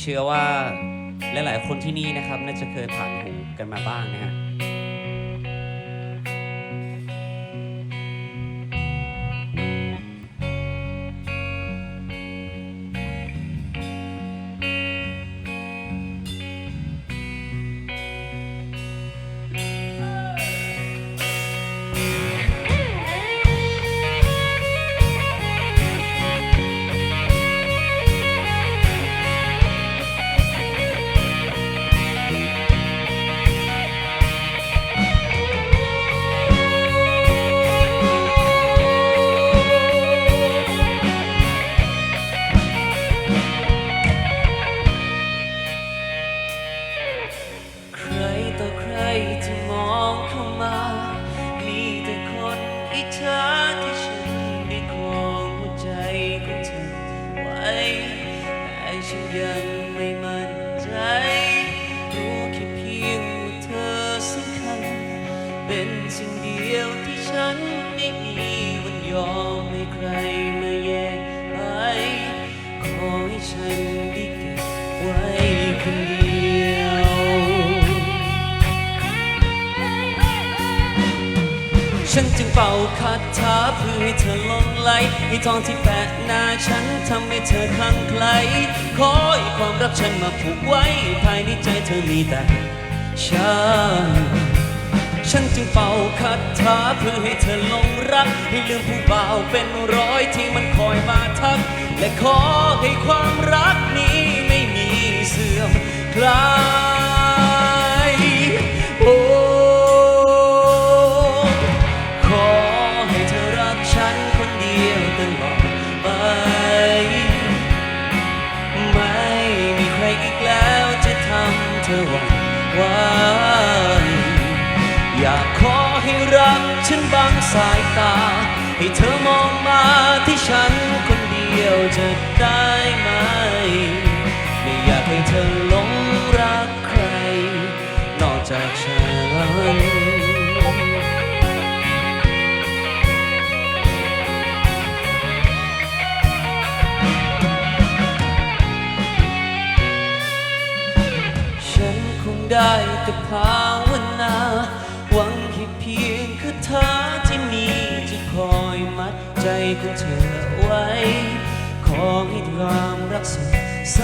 เชื่อว่าหลาย ๆ คนที่นี่นะครับน่าจะเคยผ่านหูกันมาบ้างนะฮะ เป็นสิ่งเดียวที่ฉันไม่มีวันยอมให้ใครมาแย่งไปขอให้ฉันได้เก็บไว้คนเดียวฉันจึงเป่าคาถาเพื่อให้เธอหลงไหลให้ทองที่แปะหน้าฉันทำให้เธอคลั่งไคล้ขอให้ความรักฉันมาผูกไว้ ภายในใจเธอมีแต่ฉัน ฉันจึงเป่าคาถาเพื่อให้เธอลงรัก ให้ลืมผู้บ่าวเป็นร้อยที่มันคอยมาทัก และขอให้ความรักนี้ไม่มีเสื่อมคลายโอ้ขอให้เธอรักฉันคนเดียวตลอดไป ไม่มีใครอีกแล้วจะทำเธอหวั่นไหว อยากขอให้รักฉันบางสายตา ให้เธอมองมาที่ฉันคนเดียวจะได้ไหม ไม่อยากให้เธอหลงรักใคร นอกจากฉันฉันคงได้แต่ภา ของเธอไว้ ขอให้ความรักสดใส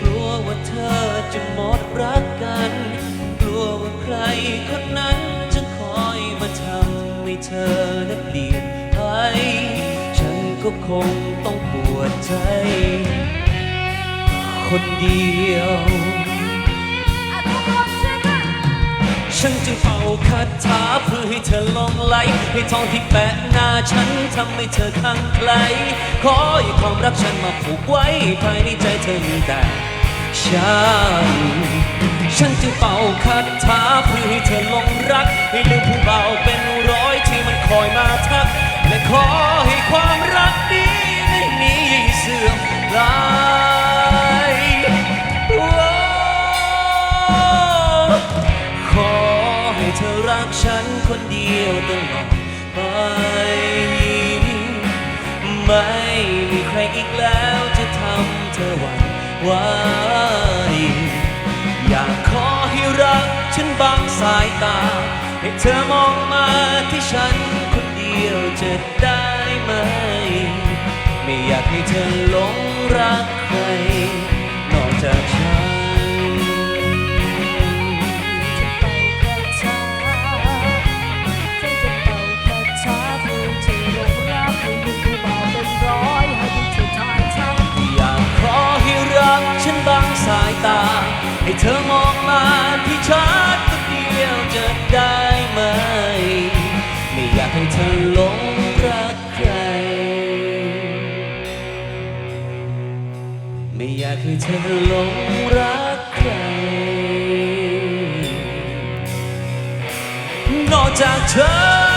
กลัวว่าเธอจะหมดรักกัน กลัวว่าใครคนนั้นจะคอยมาทำให้เธอนั้นเปลี่ยนไป ฉันก็คงต้องปวดใจ คนเดียว ฉันจึงเป่าคาถาเพื่อให้เธอหลงไหลให้ทองที่แปะหน้าฉันทำให้เธอข้างไกล ขอให้ความรักฉันมาผูกไว้ภายในใจเธอมีแต่ฉัน ฉันจึงเป่าคาถาเพื่อให้เธอหลงรักให้ลืมผู้ ไป ไม่มีใครอีกแล้วจะทำเธอหวั่นไหวอยากขอให้รักฉันบางสายตา ให้เธอมองมาที่ฉันคนเดียวจะได้ไหม ไม่อยากให้เธอหลงรักใคร ตา ให้เธอมองมาที่ฉันคนเดียวจะได้ไหม ไม่อยากให้เธอหลงรักใคร ไม่อยากให้เธอหลงรักใคร นอกจากเธอ